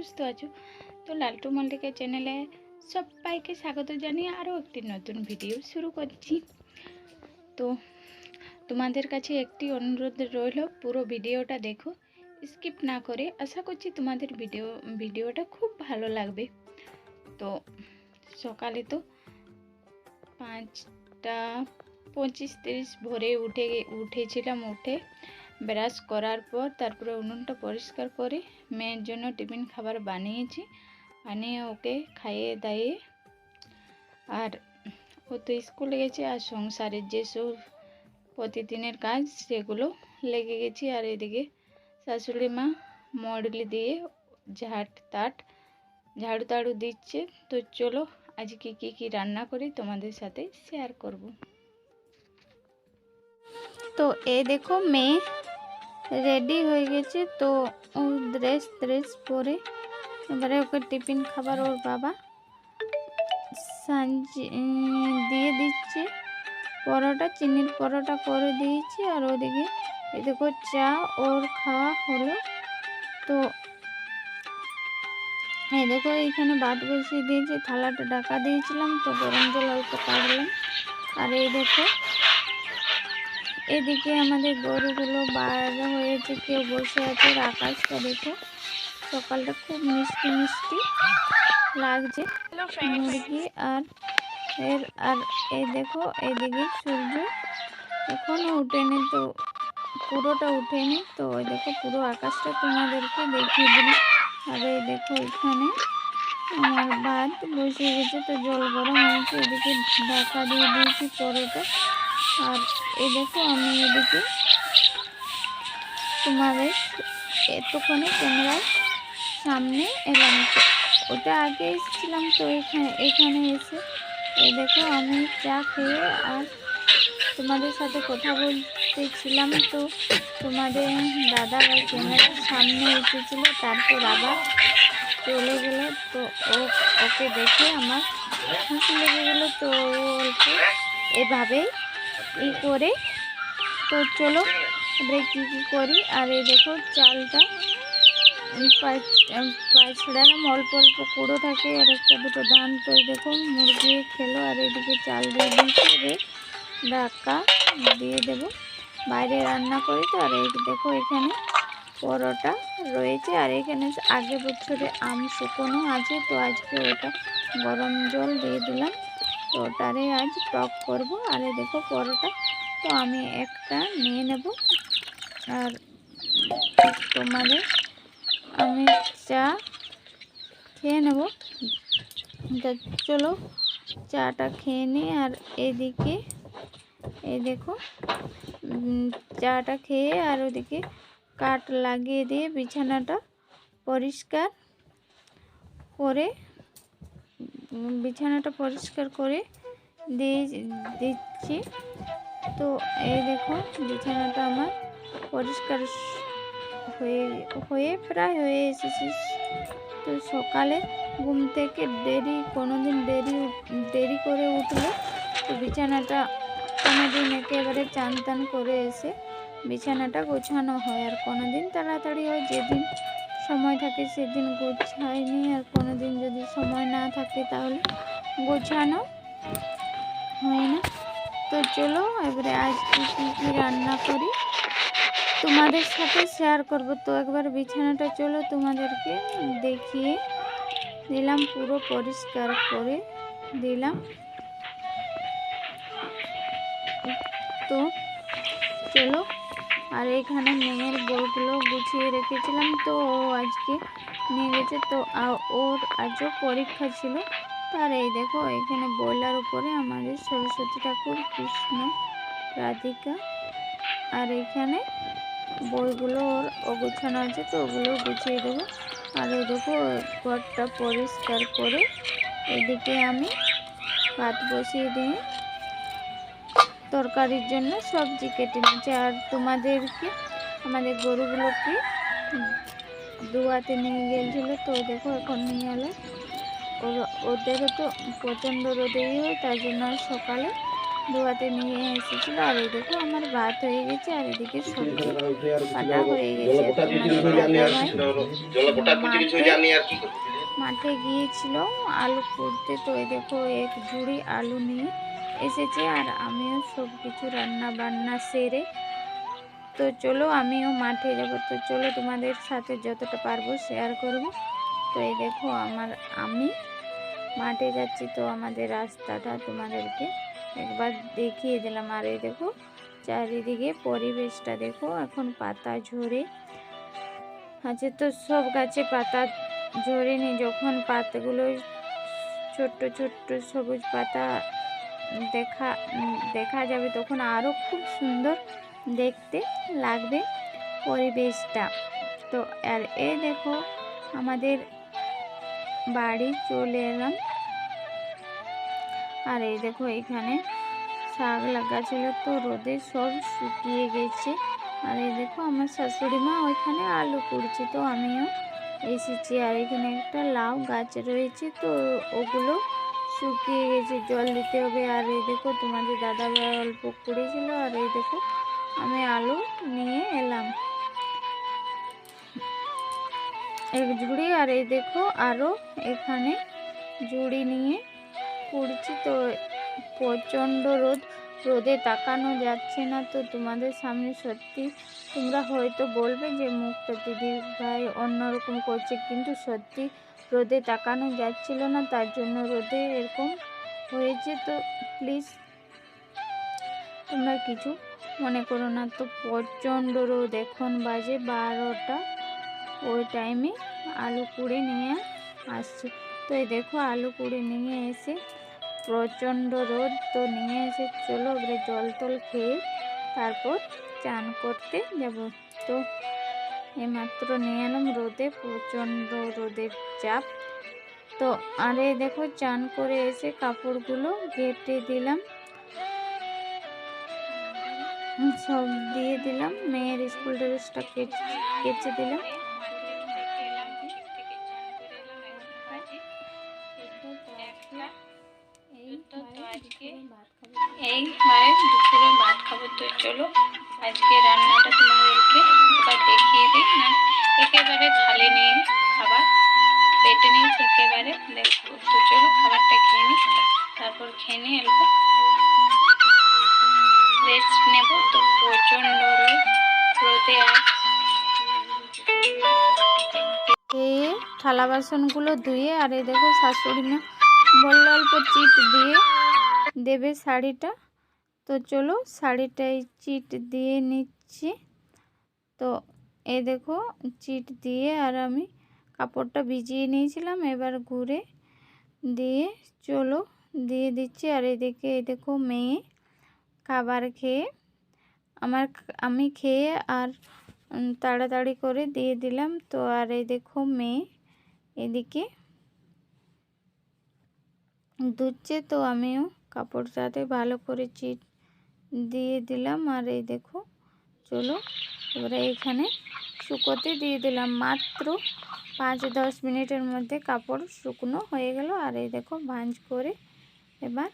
সুস্থ আছো? তো লালটু মল্লিকা চ্যানেলে সবাইকে স্বাগত জানিয়ে আরও একটি নতুন ভিডিও শুরু করছি। তো তোমাদের কাছে একটি অনুরোধ রইল, পুরো ভিডিওটা দেখো স্কিপ না করে। আশা করছি তোমাদের ভিডিও ভিডিওটা খুব ভালো লাগবে। তো সকালে তো পাঁচটা পঁচিশ তিরিশ ভোরে উঠে, উঠেছিলাম উঠে ব্রাশ করার পর তারপরে উনুনটা পরিষ্কার করে মেয়ের জন্য টিফিন খাবার বানিয়েছি। বানিয়ে ওকে খাইয়ে দাইয়ে আর ও তো স্কুলে গেছে আর সংসারের যেসব প্রতিদিনের কাজ সেগুলো লেগে গেছি। আর এদিকে শাশুড়ি মা মডলি দিয়ে ঝাট তাট, ঝাড়ু তাড়ু দিচ্ছে। তো চলো আজকে কী কী রান্না করি তোমাদের সাথে শেয়ার করব। তো এ দেখো মেয়ে রেডি হয়ে গেছে। তো ও ড্রেস ড্রেস পরে এবারে ওকে টিফিন খাবার ওর বাবা দিয়ে দিচ্ছে। পরোটা, চিনির পরোটা করে দিয়েছি। আর ওদিকে এই দেখো চা ওর খাওয়া হলো। তো এই দেখো এইখানে ভাত বসিয়ে দিয়েছি, থালাটা ঢাকা দিয়েছিলাম। তো গরম জল অল্প কাটলাম। আর এই দেখো এদিকে আমাদের গরুগুলো বার হয়েছে কেউ বসে আছে আকাশটা দেখো সকালটা খুব মিষ্টি মিষ্টি লাগছে। মুরগি আর এর আর এই দেখো এদিকে সূর্য এখনও উঠেনি তো পুরোটা উঠেনি তো ওই দেখো পুরো আকাশটা তোমাদেরকে দেখিয়ে দিলাম। আর এই দেখো এখানে আমার ভাত বসে গেছে তো জল গরম হয়েছে এদিকে ঢাকা দিয়ে দিয়েছি পরোটা। আর এই দেখো আমি এদিকে তোমাদের এতক্ষণে ক্যামেরার সামনে এলাম ওটা আগে এসেছিলাম তো এখানে এখানে এসে। এই দেখো আমি চা খেয়ে আর তোমাদের সাথে কথা বলতেছিলাম তো। তোমাদের দাদা ক্যামেরার সামনে এসেছিল, তারপর আবার চলে গেল তো ও, ওকে দেখে আমার হাসি লেগে গেলো তো এভাবেই ই করে। তো চলো এবারে কী কী করি? আর এই দেখো, চালটা। পাঁচড়ালাম অল্প অল্প কুড়ো থাকে, আর একটা দুটো ধান। তো দেখো, মুরগি খেলো, আর এদিকে চাল দিয়ে দিয়েছি। এবার দিয়ে দেবো। বাইরে রান্না করি তো, আর এই দেখো, এখানে পরোটা রয়েছে। আর এখানে আগে বছরে আম শুকনো আছে, তো আজকে ওটা গরম জল দিয়ে দিলাম। তো আজ টক করব। আর দেখো পরোটা। তো আমি একটা নিয়ে নেব। আর তোমাদের আমি চা খেয়ে নেব। চলো, চাটা খেয়ে নিই। আর এদিকে, এই দেখো চাটা খেয়ে আর ওদিকে কাঠ লাগিয়ে দিয়ে বিছানাটা পরিষ্কার করে বিছানাটা পরিষ্কার করে দিয়ে দিচ্ছি। তো এই দেখো, বিছানাটা আমার পরিষ্কার হয়ে হয়ে প্রায় হয়ে এসেছে। তো সকালে ঘুম থেকে দেরি কোনো দিন দেরি দেরি করে উঠলে তো বিছানাটা কোনো দিন একেবারে চান টান করে এসে বিছানাটা গোছানো হয়। আর কোনো দিন তাড়াতাড়ি হয় যেদিন সময় থাকে সেদিন গোছায়নি আর কোনো দিন যদি সময় না থাকে তাহলে গোছানো হয় না। তো চলো, এবারে আজকে কী কী রান্না করি তোমাদের সাথে শেয়ার করব। তো একবার বিছানাটা চলো, তোমাদেরকে দেখিয়ে দিলাম, পুরো পরিষ্কার করে দিলাম। তো চলো আর এখানে মেয়ের বইগুলো গুছিয়ে রেখেছিলাম তো ও আজকে নিয়ে গেছে তো ওর আজও পরীক্ষা ছিল। তার এই দেখো, এখানে বইলার উপরে আমাদের সরস্বতী ঠাকুর, কৃষ্ণ, রাধিকা আর এখানে বইগুলো ওর অগুছানো আছে তো ওগুলো গুছিয়ে দেবো। আর ওই দেখো, ঘরটা পরিষ্কার করে এদিকে আমি ভাত বসিয়ে দিয়ে তরকারির জন্য সবজি কেটে নিচ্ছে আর তোমাদেরকে আমাদের গরুগুলোকে দুয়াতে নিয়ে গিয়েছিল তো দেখো এখন নিয়ে এলো। ওদেরও তো প্রচণ্ড রোদেই হয় তাই জন্য সকালে ধোয়াতে নিয়ে এসেছিল। আর দেখো আমার ভাত হয়ে গেছে আর এদিকে সবজি কাটা হয়ে গেছে। মাঠে গিয়েছিল আলু কুড়তে তো এই দেখো এক ঝুড়ি আলু নিয়ে এসেছে আর আমিও সব কিছু রান্না বান্না সেরে। তো চলো আমিও মাঠে যাব। তো চলো তোমাদের সাথে যতটা পারব শেয়ার করব। তো এই দেখো আমার আমি মাঠে যাচ্ছি তো আমাদের রাস্তাটা তোমাদেরকে একবার দেখিয়ে দিলাম। আর এই দেখো চারিদিকে পরিবেশটা দেখো, এখন পাতা ঝরে আছে তো সব গাছে পাতা ঝরেনি। যখন পাতাগুলো ছোট্ট ছোট্ট সবুজ পাতা দেখা দেখা যাবে তখন আরও খুব সুন্দর দেখতে লাগবে পরিবেশটা। তো, আর এই দেখো আমাদের বাড়ি চলে এলাম। আর এই দেখো এখানে শাক লাগা ছিল তো রোদে সব শুকিয়ে গেছে। আর এই দেখো আমার শাশুড়ি মা ওইখানে আলু কুড়ছে তো আমিও এসেছি। আর এখানে একটা লাউ গাছ রয়েছে, তো ওগুলো শুকিয়ে গেছে, জল দিতে হবে। আর এই দেখো তোমাদের দাদা ভাই অল্প করেছিল, আর এই দেখো, আমি আলু নিয়ে এলাম। এক ঝুড়ি, আর এই দেখো আরও এখানে ঝুড়ি নিয়ে করছি। তো প্রচণ্ড রোদ। রোদে তাকানো যাচ্ছে না তো তোমাদের সামনে সত্যি তোমরা হয়তো বলবে যে মুখটা দিদি ভাই অন্যরকম করছে, কিন্তু সত্যি রোদে তাকানো যাচ্ছিল না, তার জন্য রোদে এরকম হয়েছে তো প্লিজ তোমরা কিছু মনে করো না তো, প্রচণ্ড রোদ, এখন বাজে বারোটা। ওই টাইমে আলু কুড়ে নিয়ে আসছে। তো এই দেখো, আলু কুড়ে নিয়ে এসে প্রচণ্ড রোদ তো নিয়ে এসে চলো এবারে জল টল খেয়ে তারপর চান করতে যাব। তো এইমাত্র নিয়ে এলাম রোদে, প্রচণ্ড রোদের চাপ। তো আরে দেখো চান করে এসে কাপড়গুলো ঘেটে দিলাম। সব দিয়ে দিলাম। মেয়ের স্কুল ড্রেসটা কেচে দিলাম। চলো, আজকে রান্নাটা তোমাদেরকে একবার দেখিয়ে দিই। না, একেবারে থালি নিয়ে খাবার, বেটে নিয়েছি একেবারে। দেখো, তো চলো খাবারটা খেয়ে নিই। তারপর খেয়ে নিয়ে অল্প রেস্ট নেব। তো প্রচণ্ড রোদ, রোদে আর খেয়ে থালা বাসনগুলো ধুয়ে, আর এই দেখো শাশুড়ি মা বলল অল্প চিট দিয়ে দেবে শাড়িটা। তো চলো শাড়িটাই চিট দিয়ে নিচ্ছি। তো এই দেখো, চিট দিয়ে আর আমি কাপড়টা ভিজিয়ে নিয়েছিলাম এবার ঘুরে দিয়ে চলো দিয়ে দিচ্ছি। আর এদিকে এই দেখো মেয়ে খাবার খেয়ে আমার আমি খেয়ে আর তাড়াতাড়ি করে দিয়ে দিলাম। তো আর এই দেখো মেয়ে এদিকে দুধছে তো আমিও কাপড়টাতে ভালো করে চিট দিয়ে দিলাম। আর এই দেখো, চলো, এবারে এখানে শুকোতে দিয়ে দিলাম। মাত্র পাঁচ দশ মিনিটের মধ্যে কাপড় শুকনো হয়ে গেল। আর এই দেখো, ভাঁজ করে এবার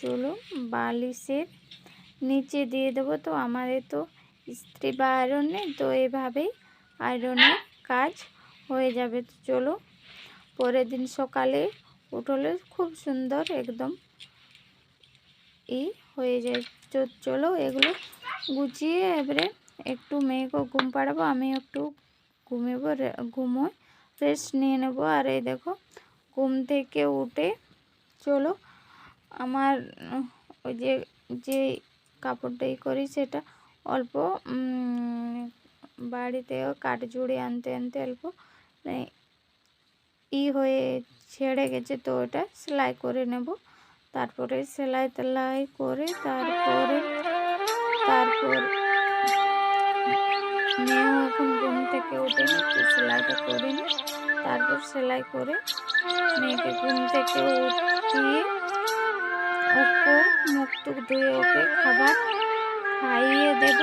চলো বালিশের নিচে দিয়ে দেবো। তো আমাদের তো ইস্ত্রি বা আয়রন নেই, তো এভাবেই আয়রনের কাজ হয়ে যাবে। তো চলো, পরের দিন সকালে উঠলে খুব সুন্দর একদম ই হয়ে যায়। তো চলো এগুলো গুছিয়ে এবারে একটু মেয়েকে ঘুম পাড়াবো, আমি একটু ঘুমেবো রে- ঘুমোয় রেস্ট নিয়ে নেব। আর এই দেখো, ঘুম থেকে উঠে চলো আমার, ওই যে যে কাপড়টা ই করি সেটা অল্প বাড়িতেও কাঠ জুড়ে আনতে আনতে অল্প মানে ই হয়ে ছেড়ে গেছে, তো ওটা সেলাই করে নেব। তারপরে সেলাই টেলাই করে তারপরে, তারপর মেয়েও এখন ঘুম থেকে উঠেনি তো সেলাইটা করে নি। তারপর সেলাই করে মেয়েকে ঘুম থেকে উঠিয়ে ওকে মুখ টুক ধুয়ে ওকে খাবার খাইয়ে দেব।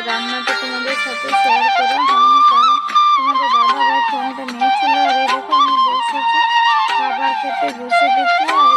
রান্নাটা তোমাদের সাথে শেয়ার করা হয়নি কারণ তোমাদের দাদা ভাই ফোনটা নিয়েছিল আর এরকম আমি বসেছি, খাবার খেতে বসে গেছি আর